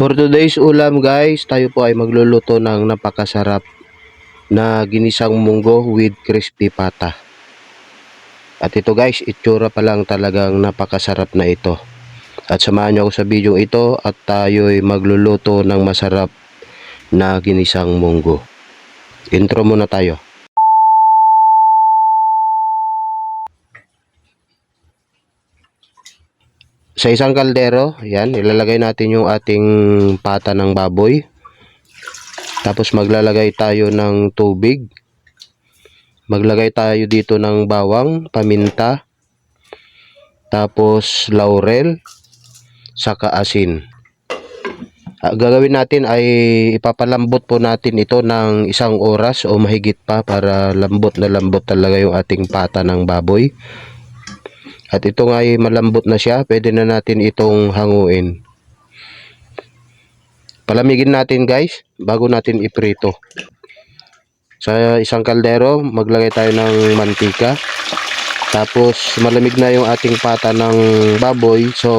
For today's ulam guys, tayo po ay magluluto ng napakasarap na ginisang munggo with crispy pata. At ito guys, itsura pa lang talagang napakasarap na ito. At samahan niyo ako sa video ito at tayo'y magluluto ng masarap na ginisang munggo. Intro muna tayo. Sa isang kaldero, yan, ilalagay natin yung ating pata ng baboy. Tapos maglalagay tayo ng tubig. Maglagay tayo dito ng bawang, paminta, tapos laurel, saka asin. Ah, gagawin natin ay ipapalambot po natin ito ng isang oras o mahigit pa para lambot na lambot talaga yung ating pata ng baboy. At ito nga ay malambot na siya, pwede na natin itong hanguin. Palamigin natin guys, bago natin iprito. Sa isang kaldero, maglagay tayo ng mantika. Tapos malamig na yung ating pata ng baboy, so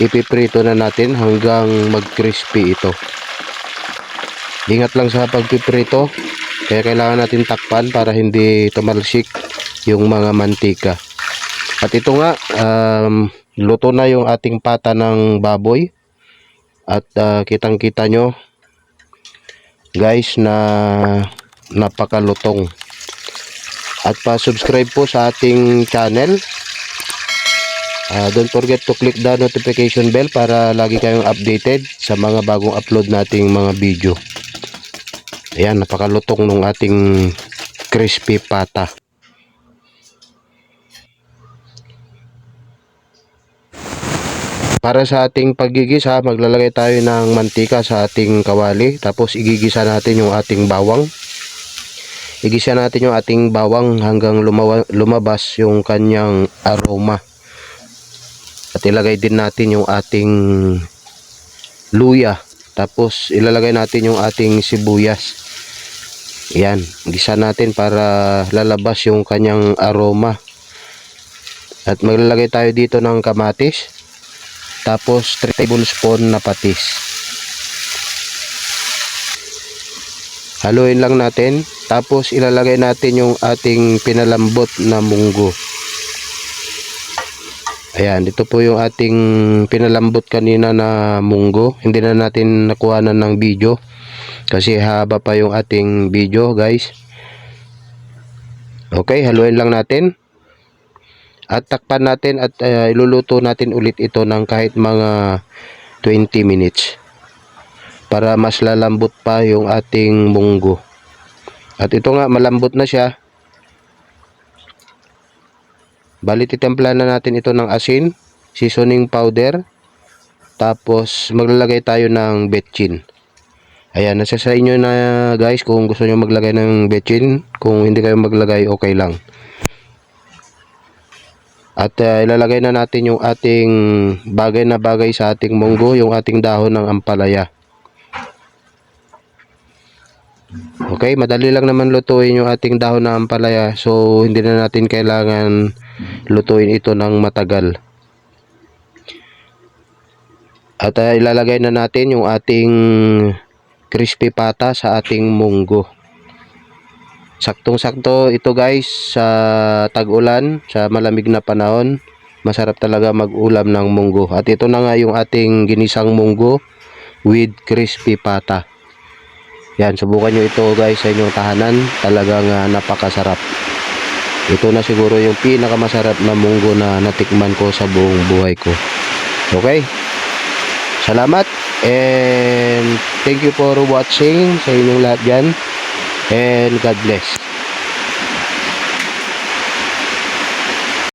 ipiprito na natin hanggang mag-crispy ito. Ingat lang sa pagpiprito, kaya kailangan natin takpan para hindi tumalsik yung mga mantika. At ito nga, um, luto na yung ating pata ng baboy. At uh, kitang-kita nyo, guys, na napakalutong. At pa-subscribe po sa ating channel. Uh, don't forget to click the notification bell para lagi kayong updated sa mga bagong upload nating mga video. Ayan, napakalutong ng ating crispy pata. Para sa ating paggigisa, maglalagay tayo ng mantika sa ating kawali. Tapos igigisa natin yung ating bawang. Igisa natin yung ating bawang hanggang lumabas yung kanyang aroma. At ilagay din natin yung ating luya. Tapos ilalagay natin yung ating sibuyas. Yan, gisa natin para lalabas yung kanyang aroma. At maglalagay tayo dito ng kamatis. Tapos 3 tablespoon na patis. Haluin lang natin. Tapos ilalagay natin yung ating pinalambot na munggo. Ayan, ito po yung ating pinalambot kanina na munggo. Hindi na natin nakuhanan ng video. Kasi haba pa yung ating video guys. Okay, haluin lang natin at takpan natin at uh, iluluto natin ulit ito ng kahit mga 20 minutes para mas lalambot pa yung ating munggo. At ito nga malambot na siya. Bali titempla na natin ito ng asin seasoning powder tapos maglalagay tayo ng betchin. Ayan nasa sa inyo na guys kung gusto nyo maglagay ng betchin. Kung hindi kayo maglagay okay lang at uh, ilalagay na natin yung ating bagay na bagay sa ating munggo, yung ating dahon ng ampalaya. Okay, madali lang naman lutuin yung ating dahon ng ampalaya. So, hindi na natin kailangan lutuin ito ng matagal. At uh, ilalagay na natin yung ating crispy pata sa ating munggo. Saktong-sakto ito guys sa tag-ulan, sa malamig na panahon. Masarap talaga mag-ulam ng munggo. At ito na nga yung ating ginisang munggo with crispy pata. Yan, subukan nyo ito guys sa inyong tahanan. Talagang uh, napakasarap. Ito na siguro yung pinakamasarap na munggo na natikman ko sa buong buhay ko. Okay? Salamat and thank you for watching sa inyong lahat dyan. And God bless.